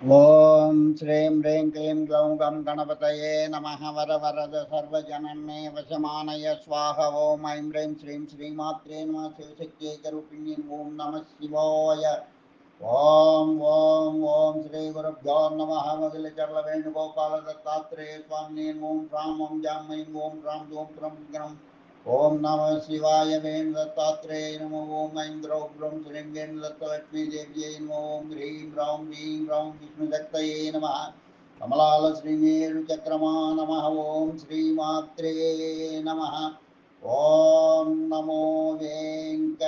ఓం శ్రీం హ్రీం క్లీం గ్లౌం గం గణపతయే నమ వర వరద సర్వజనన్మే వశమానయ స్వాహ ఓం ఐం హ్రీం శ్రీం శ్రీమాత్రే నమ శివశక్త్యేకరూపిణ్యం ఓం నమ శివాయ ఓం ఓం ఓం శ్రీ గురుభ్యో నమ మొదలచర్ల వేణుగోపాల దత్తాత్రేయ స్వామి ఓం రాం ఓం జాం ఐం ఓం రాం ఓం నమ శివాయ వేం దత్తాత్రేయ నమ ఓం ఐం ద్రౌ బ్రం శ్రీం వేణు దత్తలక్ష్మీ దేవ్యై నమ ఓం హ్రీం రాం హ్రీం రాం విష్ణుదత్తయే నమ కమలాల శ్రీమేరు చక్రమా నమ ఓం శ్రీమాత్రే నమ ఓం నమో వెంకటేశాయ.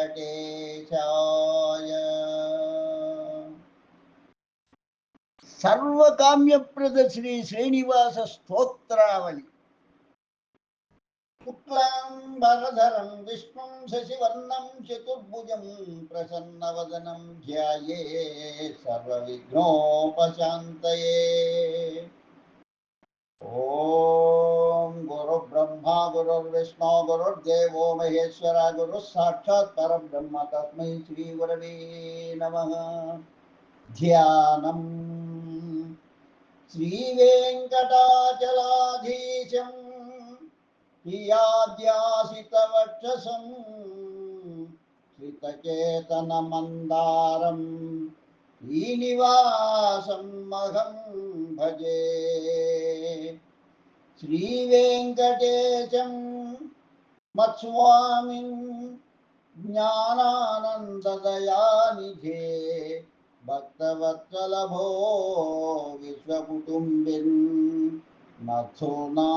సర్వకామ్యప్రద శ్రీ శ్రీనివాస స్తోత్రావళి. शुक्लां भरधरं विष्णुं शशिवर्णं, चतुर्भुजं प्रसन्नवदनं ध्याये, सर्वविघ्नोपशान्तये। ॐ गुरुब्रह्मा गुरुर्विष्णु, गुरुर्देवो, महेश्वर गुरुः साक्षात् परब्रह्म, तस्मै श्रीगुरवे नमः। ध्यानम्। श्रीवेङ्कटाचलाधीशम्। क्षसं श्रितचेतनमन्दारम् श्रीनिवासम् मघं भजे। श्रीवेङ्कटेशं मत्स्वामिन् ज्ञानानन्ददयानिधे भक्तवत्सलभो विश्वकुटुम्बिन्। मथुनावमा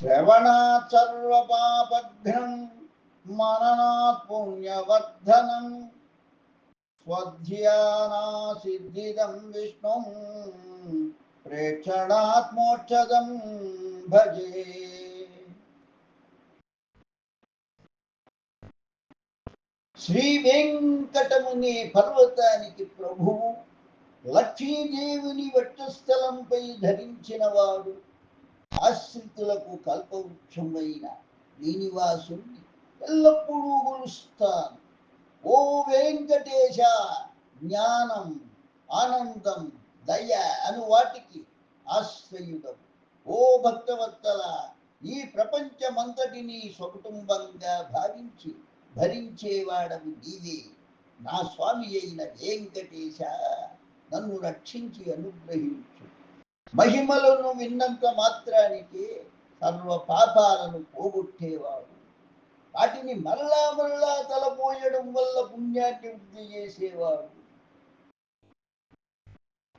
श्रवणात् सर्वपापद्रं मरणात् पुण्यवर्धनम् स्वध्यानासिद्धिदं विष्णुं प्रेक्षणात्मोचदं भजे। శ్రీ వెంకటముని పర్వతానికి ప్రభువు. లక్ష్మీదేవుని వట్టస్థలంపై ధరించిన వాడు ఆశ్రితులకు కల్పవృక్షమైన శ్రీనివాసుని ఎల్లప్పుడూ కొలుస్తాను. ఓ వెంకటేశ జ్ఞానం ఆనందం దయ అను వాటికి ఆశ్రయుడం ఓ భక్తవత్తల ఈ ప్రపంచమంతటిని స్వకుటుంబంగా భావించి భరించేవాడవు నీవే. నా స్వామి అయిన వెంకటేశ నన్ను రక్షించి అనుగ్రహించు. మహిమలను విన్నంత మాత్రానికి సర్వ పాపాలను పోగొట్టేవాడు. వాటిని మళ్ళా మళ్ళా తలపోయడం వల్ల పుణ్యాన్ని వృద్ధి చేసేవాడు.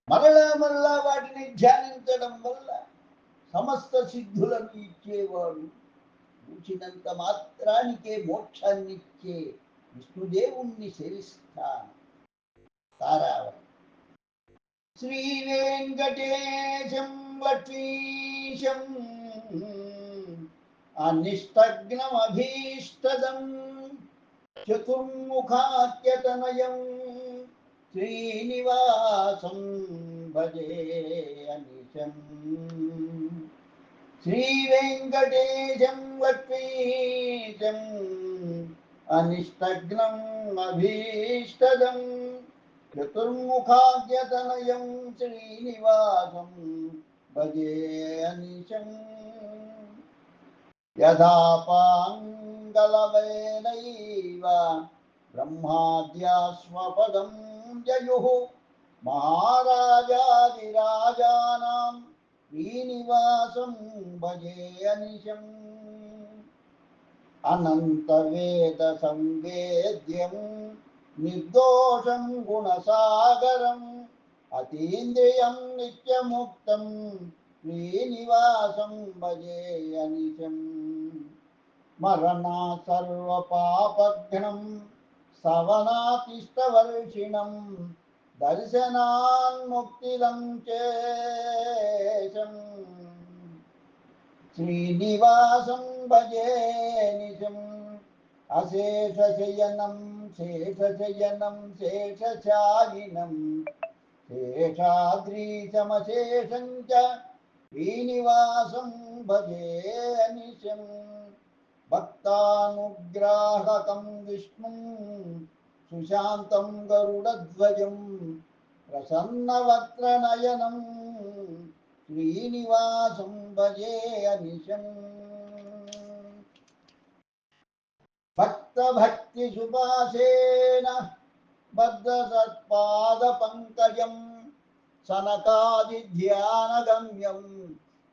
మరలా మరలా వాటిని ధ్యానించడం వల్ల సమస్త సిద్ధులను ఇచ్చేవాడు. చూచినంత మాత్రానికే మోక్షాన్నిచ్చే విష్ణుదేవుణ్ణి సేవిస్తాను తారావళి శ్రీ వెంకటేశం లక్ష్మీశం అనిష్టగ్నమభీష్టదం చతుర్ముఖాఖ్యతనయం శ్రీనివాసం భజే అనిశం శ్రీ వెంకటేశం లక్ష్మీశం అనిష్టగ్నం అభీష్టదం చతుర్ముఖాద్యతనయం శ్రీనివాసం భజే అనిశం యథా పాంగలవేనైవ బ్రహ్మాద్యాస్వపదం జయు మహారాజాదిరాజానాం శ్రీనివాసం భజే అనిశం. అనంతవేద సంవేద్యం నిర్దోషం గుణసాగరం అతీంద్రియం నిత్యముక్తం శ్రీనివాసం భజే అనిశం. మరణా సర్వపాపఘ్నం సవనాతిష్టవర్షిణం దర్శనాన్ముక్తిదం చేశం. శ్రీనివాసం భజే నిజం అశేషశయనం శేషశయనం శేషశాయినం శేషాద్రీశమశేషం చ శ్రీనివాసం భజే నిశం. భక్తానుగ్రాహకం విష్ణుం सुशान्तं गरुडध्वजं प्रसन्नवक्त्रनयनं श्रीनिवासं भजे अनिशम्। भक्तभक्तिसुपासेन बद्धसत्पादपङ्कजं सनकादिध्यानगम्यं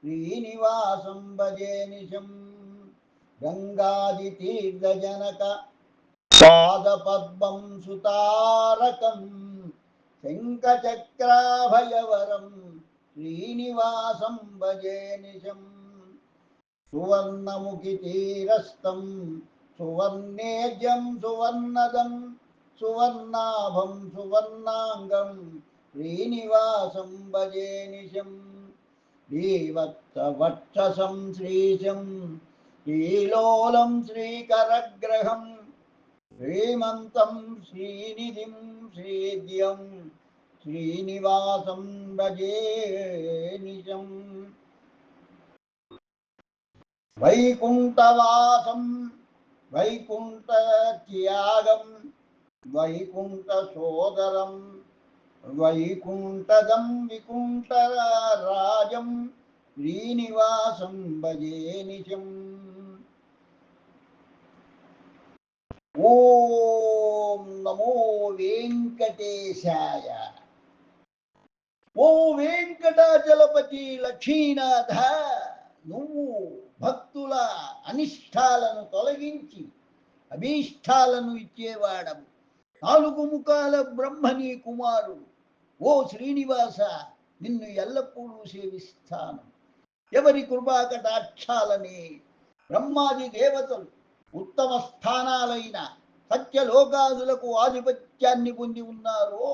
श्रीनिवासं भजे निशं गङ्गादितीर्थजनक పాదపద్మం సుతారకం శంఖచక్రాభయవరం శ్రీనివాసం భజే నిజం సువర్ణముఖి తీరస్థం సువర్ణేజం సువర్ణదం సువర్ణాభం సువర్ణాంగం శ్రీనివాసం భజే నిజం శ్రీవత్సవక్షసం శ్రీశం శ్రీలోలం శ్రీకరగ్రహం శ్రీమంతం శ్రీనిధిం శ్రీద్యం శ్రీనివాసం భజే నిజం వైకుంఠవాసం వైకుంఠత్యాగం వైకుంఠసోదరం వైకుంఠదం వికుంఠరాజం శ్రీనివాసం భజే నిజం ఓం నమో వెంకటేశాయ. ఓ వెంకటాచలపతి లక్ష్మీనాథ నువ్వు భక్తుల అనిష్టాలను తొలగించి అభీష్టాలను ఇచ్చేవాడము నాలుగు ముఖాల బ్రహ్మని కుమారుడు. ఓ శ్రీనివాస నిన్ను ఎల్లప్పుడూ సేవిస్తాను. ఎవరి కృపాకటాక్షాలని బ్రహ్మాది దేవతలు ఉత్తమ స్థానాలైన సత్యలోకాదులకు ఆధిపత్యాన్ని పొంది ఉన్నారో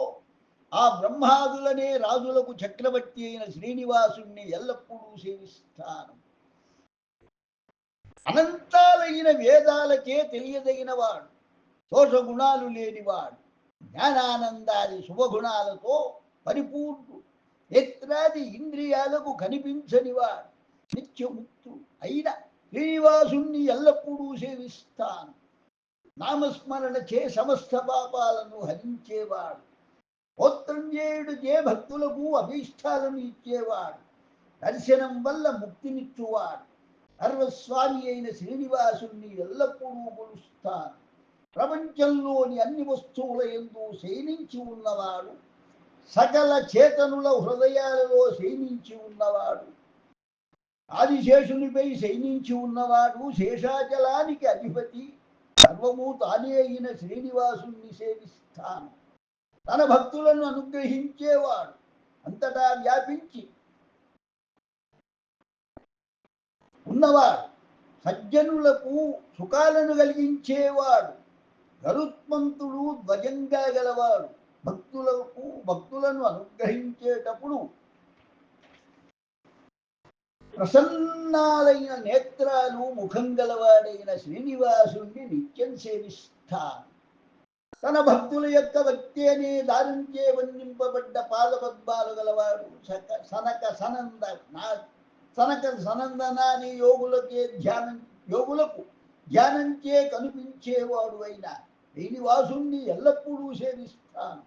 ఆ బ్రహ్మాదులనే రాజులకు చక్రవర్తి అయిన శ్రీనివాసుణ్ణి ఎల్లప్పుడూ సేవిస్తాను. అనంతాలైన వేదాలకే తెలియదగిన వాడు దోషగుణాలు లేనివాడు జ్ఞానానందాది శుభగుణాలతో పరిపూర్ణుడు నేత్రాది ఇంద్రియాలకు కనిపించనివాడు నిత్యముక్తుడు అయినా శ్రీనివాసుణ్ణి ఎల్లప్పుడూ సేవిస్తాను. నామస్మరణ చే సమస్త పాపాలను హరించేవాడు. పోత్రంజేయుడు చే భక్తులకు అభీష్టాలను ఇచ్చేవాడు. దర్శనం వల్ల ముక్తినిచ్చువాడు. సర్వస్వామి అయిన శ్రీనివాసుణ్ణి ఎల్లప్పుడూ కొలుస్తాను. ప్రపంచంలోని అన్ని వస్తువుల ఎందు శయనించి ఉన్నవాడు సకల చేతనుల హృదయాలలో శయనించి ఉన్నవాడు. ఆదిశేషునిపై శయనించి ఉన్నవాడు శేషాచలానికి అధిపతి. సర్వము తానే అయిన శ్రీనివాసుని సేవిస్తాను. తన భక్తులను అనుగ్రహించేవాడు. అంతటా వ్యాపించి ఉన్నవాడు. సజ్జనులకు సుఖాలను కలిగించేవాడు. గరుత్మంతుడు ధ్వజంగా గలవాడు. భక్తులకు భక్తులను అనుగ్రహించేటప్పుడు ప్రసన్నాలైన నేత్రాలు ముఖం గలవాడైన శ్రీనివాసుణ్ణి నిత్యం సేవిస్తాను. తన భక్తుల యొక్క భక్తి అనే దారించే వర్ణింపబడ్డ పాదపద్మాలు గలవాడు సక సనక సనంద నా సనక సనందనాని యోగులకే ధ్యానం యోగులకు ధ్యానంచే కనిపించేవాడు అయిన శ్రీనివాసుణ్ణి ఎల్లప్పుడూ సేవిస్తాను.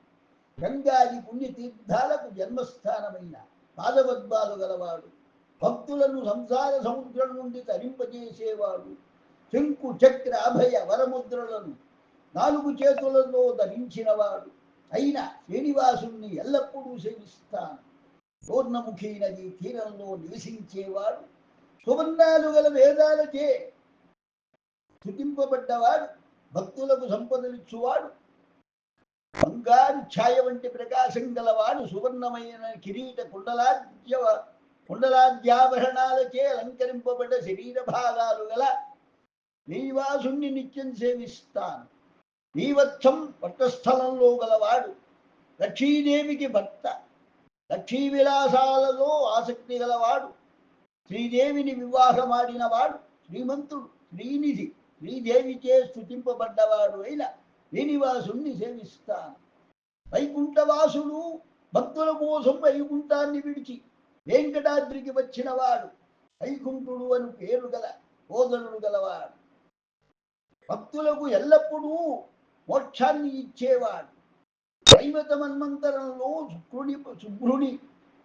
గంగాది పుణ్యతీర్థాలకు జన్మస్థానమైన పాదపద్మాలు గలవాడు భక్తులను సంసార సముద్రం నుండి తరింపజేసేవాడు. శంకు చక్ర అభయ వరముద్రలను నాలుగు చేతులలో ధరించినవాడు. అయిన శ్రీనివాసుణ్ణి ఎల్లప్పుడూ సేవిస్తాను. పూర్ణముఖి నది తీరంలో నివసించేవాడు సువర్ణాలు గల వేదాలచే స్థుతింపబడ్డవాడు భక్తులకు సంపదలిచ్చువాడు. బంగారు ఛాయ వంటి ప్రకాశం గలవాడు సువర్ణమైన కిరీట కుండలాద్య కుండలాద్యాభరణాలచే అలంకరింపబడ్డ శరీర భాగాలు గల నీవాసుణ్ణి నిత్యం సేవిస్తాను. నీవత్సం పట్టస్థలంలో గలవాడు లక్ష్మీదేవికి భర్త లక్ష్మీ విలాసాలలో ఆసక్తి గలవాడు శ్రీదేవిని వివాహమాడినవాడు శ్రీమంతుడు శ్రీనిధి శ్రీదేవిచే స్థుతింపబడ్డవాడు అయిన శ్రీనివాసుణ్ణి సేవిస్తాను. వైకుంఠవాసుడు భక్తుల కోసం వైకుంఠాన్ని విడిచి వెంకటాద్రికి వచ్చినవాడు. వైకుంఠుడు అని పేరు గల సోదరుడు గలవాడు. భక్తులకు ఎల్లప్పుడూ మోక్షాన్ని ఇచ్చేవాడు. దైవత మన్మంతరంలో శుక్రుని శుభ్రుని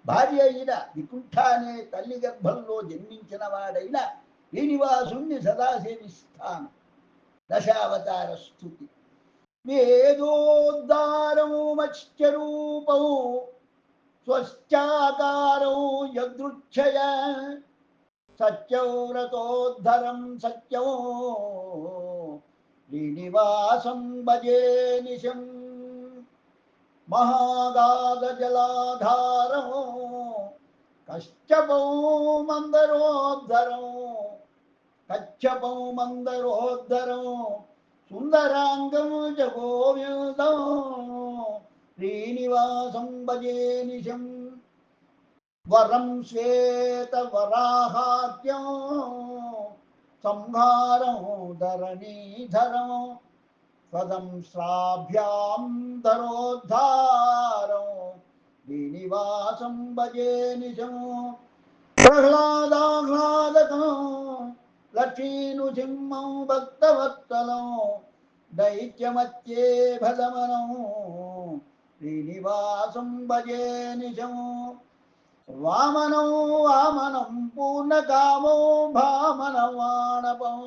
భార్య అయిన వికుంఠ అనే తల్లి గర్భంలో జన్మించిన వాడైన శ్రీనివాసుణ్ణి సదా సేవిస్తాను. దశావతార స్థుతి. వేదోద్ధారము మత్స్యరూపము स्वश्चाकारो यदृक्षय सत्यौ रतोद्धरं सत्यौ श्रीनिवासं भजे निशम्। महागागजलाधारो। कश्चपौ मन्दरोद्धरौ। कच्छपौ मन्दरोद्धरौ। सुन्दराङ्गं जगोव्युदौ భజే నిశం వరం శ్వేతవరాహాద్యం సంహారం ధరణీధరం పదం శ్రాభ్యాం ధరోద్ధారం శ్రీనివాసం భజే నిశం ప్రహ్లాదాహ్లాదకం లక్ష్మీను సింహం భక్తవత్సలం దైత్యమత్యే భదమనం శ్రీనివాసం భజే నిజము వామనం వామనం పూర్ణకామో భామన భామనవాణపం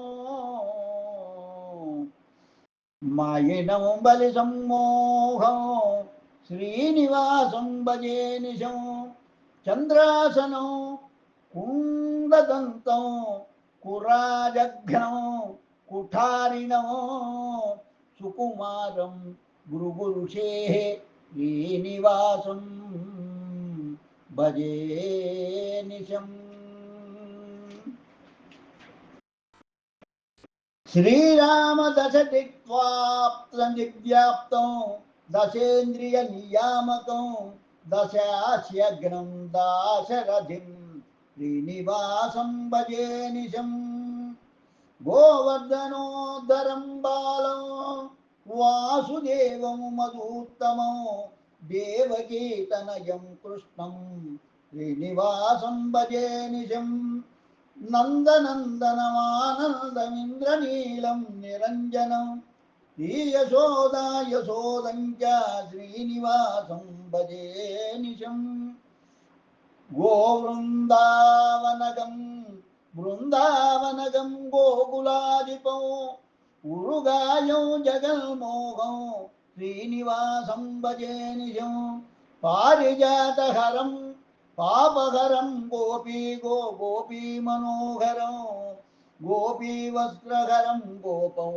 మాయినం బలి సమ్మోహం. శ్రీనివాసం భజే నిజం. చంద్రాసనం కుండదంతం కురాజఘ్నం కుఠారిణం. సుకుమారం గురుగురుషే. శ్రీనివాసం. భజే నిశం. శ్రీరామదశతిక్వాప్తం దశేంద్రియ నియామకం దశాస్యగ్నం దాశరథిం. శ్రీనివాసం భజే నిశం. గోవర్ధనోద్ధరం బాలం. వాసుదేవము మధుత్తమం దేవకీతనయం కృష్ణం శ్రీనివాసం భజే నిజం. నందనందనమానందమింద్రనీలం నిరంజనం. శ్రీయశోదా యశోదం చ శ్రీనివాసం భజే నిశం గోవృందావనగం బృందావనగం గోకులాదిపం उरुगायौ जगन्मोहौ श्रीनिवासं पारिजातहरं पापहरं गोपी गो गोपीमनोहरौ गोपीवस्त्रहरं गोपौ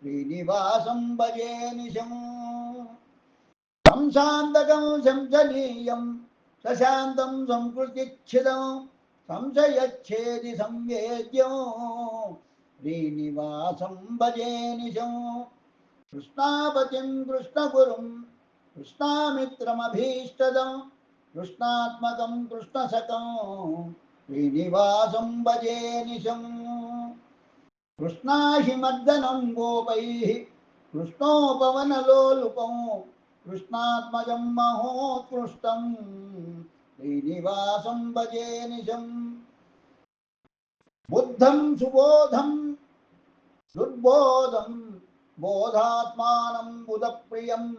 श्रीनिवासं भजे निशं। शंशान्तं शंसनीयं सशान्तं संकृतिच्छिदं संशयच्छेदि संवेद्यौ। సంశయచ్ఛేది సంవేద్యం శ్రీనివాసం భజే నిశం కృష్ణాపతిం కృష్ణగురుం కృష్ణామిత్రమభీష్టదం. కృష్ణాత్మకం కృష్ణశకం. శ్రీనివాసం భజే నిశం కృష్ణాహిమర్దనం గోపై కృష్ణోపవనలోలుపం. కృష్ణాత్మజం మహోత్కృష్టం. శ్రీనివాసం భజే నిశం బుద్ధం సుబోధం దుర్బోధం బోధాత్మానం బుధప్రియం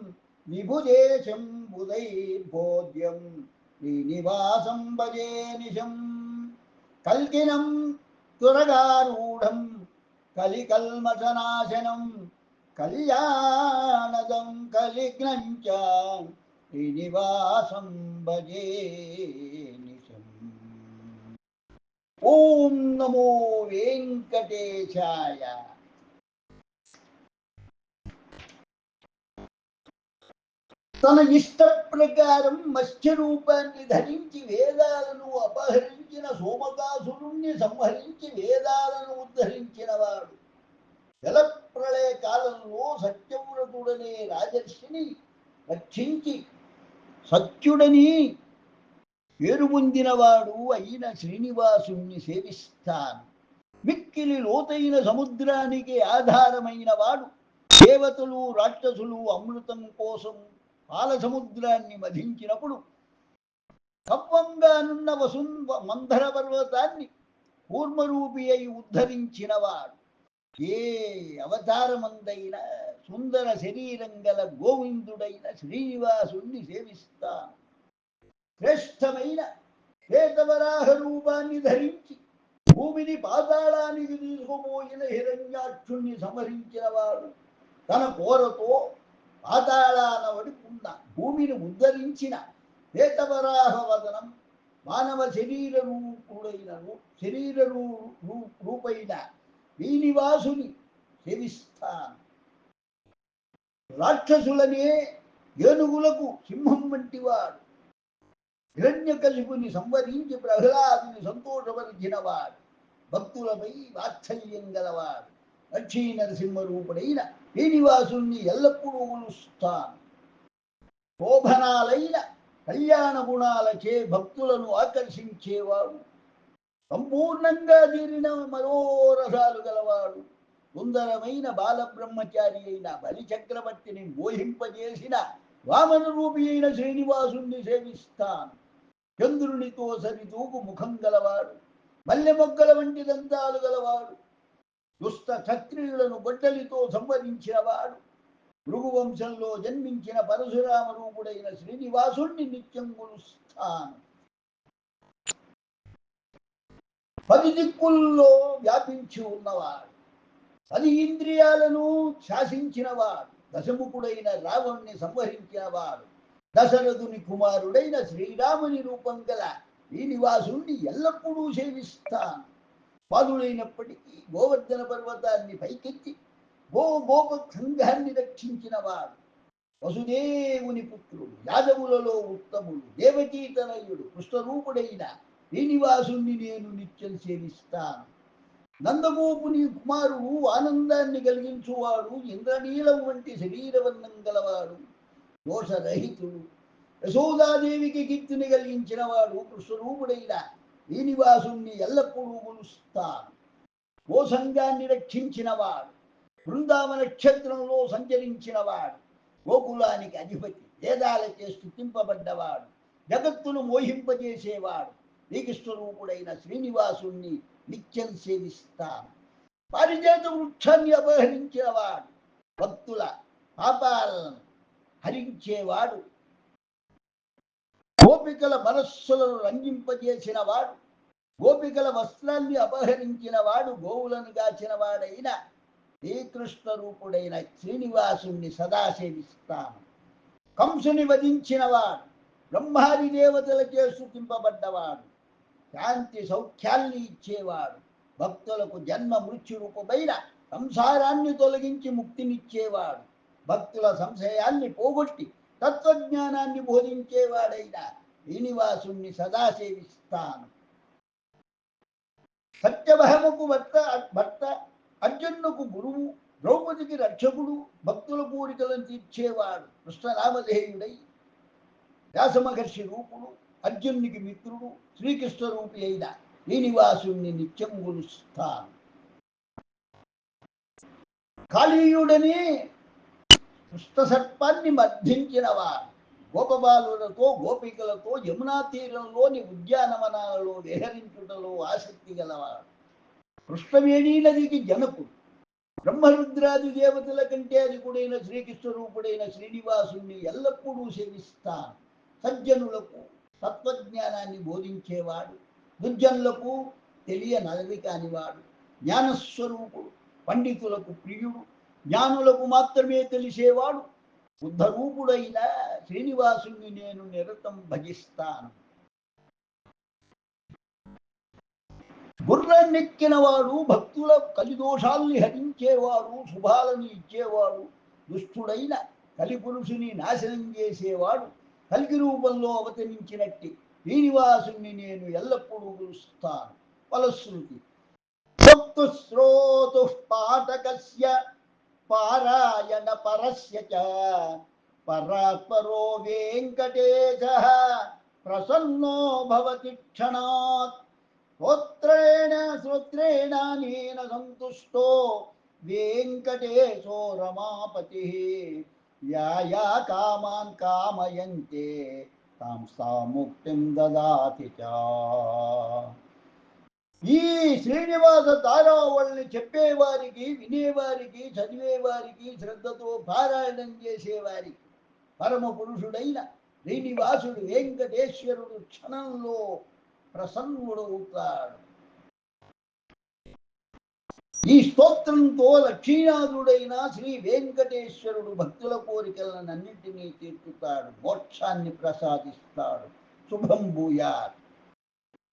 విభుదేశం బుధైర్బోధ్యం శ్రీనివాసం భజే నిశం. కల్కినం తురగారూఢం కలికల్మషనాశనం కళ్యాణదం కలిగ్నం చ శ్రీనివాసం భజే. ఓం నమో వెంకటేశాయ. తన ఇష్ట ప్రకారం మత్స్యరూపాన్ని ధరించి వేదాలను అపహరించిన సోమకాసురుణ్ణి సంహరించి వేదాలను ఉద్ధరించిన వాడు. జల ప్రళయ కాలంలో సత్యవ్రతుడనే రాజర్షిని రక్షించి సత్యుడని పేరుపొందినవాడు అయిన శ్రీనివాసుణ్ణి సేవిస్తాను. మిక్కిలి లోతైన సముద్రానికి ఆధారమైన వాడు దేవతలు రాక్షసులు అమృతం కోసం పాల సముద్రాన్ని మధించినప్పుడు కవ్వంగానున్న వసున్ మంధర పర్వతాన్ని కూర్మరూపి అయి ఉద్ధరించినవాడు. ఏ అవతారమందైన సుందర శరీరం గల గోవిందుడైన శ్రీనివాసుణ్ణి సేవిస్తాను. శ్రేష్టమైన శ్వేతవరాహ రూపాన్ని ధరించి భూమిని పాతాళానికి తీసుకుపోయిన హిరణ్యాక్షుణ్ణి సమరించిన వాడు తన కోరతో పాతాళాన వడుకున్న భూమిని ఉద్ధరించిన శ్వేతవరాహ వదనం మానవ శరీర రూపుడైన శరీర రూ- రూ- రూపైన శ్రీనివాసుని సేవిస్తాను. రాక్షసులనే ఏనుగులకు సింహం వంటి వాడు హిరణ్యకశిపుని సంవరించి ప్రహ్లాదుని సంతోషపరిచినవాడు. భక్తులపై వాత్సల్యం గలవాడు. లక్ష్మీ నరసింహరూపుడైన శ్రీనివాసుణ్ణి శ్రీనివాసుని ఎల్లప్పుడూ కొలుస్తాను. శోభనాలైన కళ్యాణ గుణాలచే భక్తులను ఆకర్షించేవాడు. సంపూర్ణంగా తీరిన మరోరసాలు గలవాడు. సుందరమైన బాలబ్రహ్మచారి అయిన బలి చక్రవర్తిని మోహింపజేసిన వామన రూపి అయిన శ్రీనివాసుణ్ణి సేవిస్తాను. చంద్రునితో సరితూపు ముఖం గలవాడు మల్లె మొగ్గల వంటి దంతాలు గలవాడు దుష్ట క్షత్రియులను గొడ్డలితో సంవరించినవాడు. భృగువంశంలో జన్మించిన పరశురామ రూపుడైన శ్రీనివాసుణ్ణి నిత్యం కొలుస్తాను పది దిక్కుల్లో వ్యాపించి ఉన్నవాడు పది ఇంద్రియాలను శాసించినవాడు దశముఖుడైన రావణ్ణి సంహరించినవాడు. దశరథుని కుమారుడైన శ్రీరాముని రూపం గల శ్రీనివాసుణ్ణి ఎల్లప్పుడూ సేవిస్తాను. పాదుడైనప్పటికీ గోవర్ధన పర్వతాన్ని పైకెత్తి గో గోప సంఘాన్ని రక్షించినవాడు వసుదేవుని పుత్రుడు యాదవులలో ఉత్తముడు దేవకీతనయుడు కృష్ణరూపుడైన శ్రీనివాసుణ్ణి నేను నిత్యం సేవిస్తాను. నందగోపుని కుమారుడు ఆనందాన్ని కలిగించువాడు ఇంద్రనీలం వంటి శరీరవర్ణం గలవాడు. దోషరహితుడు యశోదాదేవికి కీర్తిని కలిగించిన వాడు కృష్ణరూపుడైన శ్రీనివాసుణ్ణి ఎల్లప్పుడూ కొలుస్తాను గోసంగాన్ని రక్షించినవాడు బృందావన క్షేత్రంలో సంచరించినవాడు గోకులానికి అధిపతి వేదాలచే స్థుతింపబడ్డవాడు జగత్తును మోహింపజేసేవాడు శ్రీకృష్ణరూపుడైన శ్రీనివాసుణ్ణి నిత్యం సేవిస్తాను పారిజాత వృక్షాన్ని అపహరించినవాడు భక్తుల పాపాలను హరించేవాడు. గోపికల మనస్సులను రంజింపజేసిన వాడు గోపికల వస్త్రాన్ని అపహరించిన వాడు గోవులను గాచిన వాడైన శ్రీకృష్ణ రూపుడైన శ్రీనివాసుణ్ణి సదా సేవిస్తాను కంసుని వధించినవాడు బ్రహ్మాది దేవతలచే స్థుతింపబడ్డవాడు శాంతి సౌఖ్యాల్ని ఇచ్చేవాడు భక్తులకు జన్మ మృత్యు రూపమైన సంసారాన్ని తొలగించి ముక్తినిచ్చేవాడు. భక్తుల సంశయాన్ని పోగొట్టి తత్వజ్ఞానాన్ని బోధించేవాడైన శ్రీనివాసుణ్ణి సదా సేవిస్తాను. సత్యభామకు భర్త భర్త అర్జునుకు గురువు ద్రౌపదికి రక్షకుడు భక్తుల కోరికలను తీర్చేవాడు కృష్ణరామధేయుడై వ్యాసమహర్షి రూపుడు అర్జునునికి మిత్రుడు శ్రీకృష్ణ రూపి అయిన శ్రీనివాసుణ్ణి నిత్యం గురుస్తాను. కాళీయుడని కృష్ణ మర్ధించిన మర్ధించినవాడు గోపబాలులతో గోపికలతో యమునా తీరంలోని ఉద్యానవనాలలో విహరించుటలో ఆసక్తి గలవాడు కృష్ణవేణీ నదికి జనకుడు. బ్రహ్మరుద్రాది దేవతల కంటే అధికుడైన శ్రీకృష్ణ రూపుడైన శ్రీనివాసుణ్ణి ఎల్లప్పుడూ సేవిస్తాను సజ్జనులకు తత్వజ్ఞానాన్ని బోధించేవాడు. దుర్జనులకు తెలియనలవి కానివాడు. జ్ఞానస్వరూపుడు. పండితులకు ప్రియుడు. జ్ఞానులకు మాత్రమే తెలిసేవాడు. బుద్ధరూపుడైన శ్రీనివాసుని నేను నిరతం భజిస్తాను. గుర్రాన్నెక్కినవాడు భక్తుల కలిదోషాల్ని హరించేవాడు శుభాలను ఇచ్చేవాడు దుష్టుడైన కలిపురుషుని నాశనం చేసేవాడు కలికి రూపంలో అవతరించినట్టి శ్రీనివాసుని నేను ఎల్లప్పుడూ పిలుస్తాను ఫలశ్రుతి. శ్రోతు పాఠకస్య पारायण परस्य च। परात्परो वेङ्कटेशः प्रसन्नो भवति क्षणात्। श्रोत्रेण श्रोत्रेण अनेन सन्तुष्टो वेङ्कटेशो रमापतिः। या या कामान् कामयन्ते, तां सा मुक्तिं ददाति च। ఈ శ్రీనివాస తారావళిని చెప్పేవారికి వినేవారికి చదివేవారికి శ్రద్ధతో పారాయణం చేసేవారికి పరమ పురుషుడైన శ్రీనివాసుడు వెంకటేశ్వరుడు క్షణంలో ప్రసన్నుడవుతాడు ఈ స్తోత్రంతో లక్ష్మీనాథుడైన శ్రీ వెంకటేశ్వరుడు భక్తుల కోరికలను అన్నింటినీ తీర్చుతాడు మోక్షాన్ని ప్రసాదిస్తాడు. శుభం భూయాత్.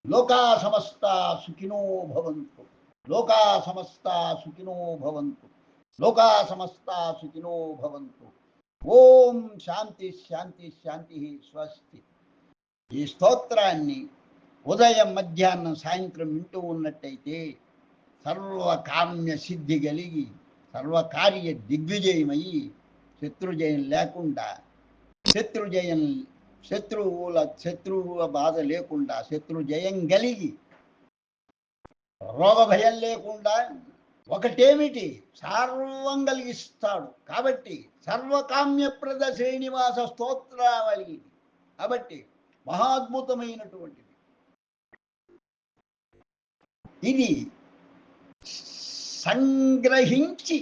లోకా సమస్త సుఖినో భవంతు. లోకా సమస్త సుఖినో భవంతు. లోకా సమస్త సుఖినో భవంతు. ఓం శాంతి శాంతి శాంతి స్వస్తి. ఈ స్తోత్రాన్ని ఉదయం మధ్యాహ్నం సాయంత్రం వింటూ ఉన్నట్టయితే సర్వకామ్య సిద్ధి కలిగి సర్వకార్య దిగ్విజయమయ్యి శత్రుజయం లేకుండా శత్రుజయం శత్రువుల శత్రువుల బాధ లేకుండా శత్రు జయం కలిగి రోగ భయం లేకుండా ఒకటేమిటి? సర్వం కలిగిస్తాడు కాబట్టి సర్వకామ్యప్రద శ్రీనివాస స్తోత్రావళి. కాబట్టి మహాద్భుతమైనటువంటిది. ఇది సంగ్రహించి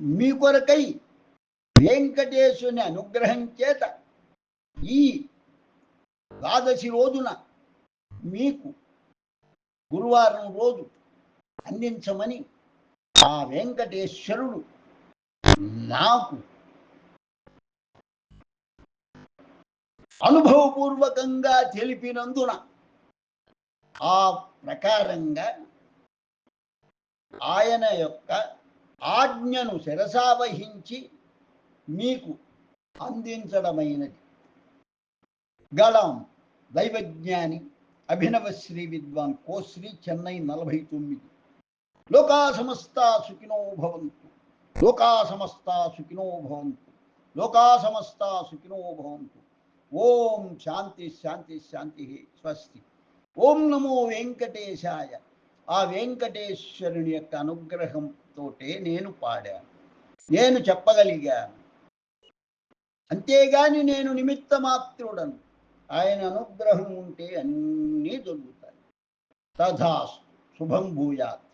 మీ కొరకై వెంకటేశుని అనుగ్రహం చేత ఈ ద్వాదశి రోజున మీకు గురువారం రోజు అందించమని ఆ వెంకటేశ్వరుడు నాకు అనుభవపూర్వకంగా తెలిపినందున ఆ ప్రకారంగా ఆయన యొక్క ఆజ్ఞను శిరసావహించి మీకు అందించడమైనది. గళం దైవజ్ఞాని అభినవ శ్రీ విద్వాన్ కోశ్రీ చెన్నై నలభై తొమ్మిది. లోకా సమస్త సుఖినో భవంతు. లోకా సమస్త సుఖినో భవంతు. లోకా సమస్త సుఖినో భవంతు. ఓం శాంతి శాంతి శాంతి స్వస్తి. ఓం నమో వెంకటేశాయ. ఆ వెంకటేశ్వరుని యొక్క అనుగ్రహంతోటే నేను పాడాను. నేను చెప్పగలిగాను. అంతేగాని నేను నిమిత్త మాత్రుడను ఆయన అనుగ్రహం ఉంటే అన్నీ దొరుకుతాయి. తథాస్తు. శుభం భూయాత్.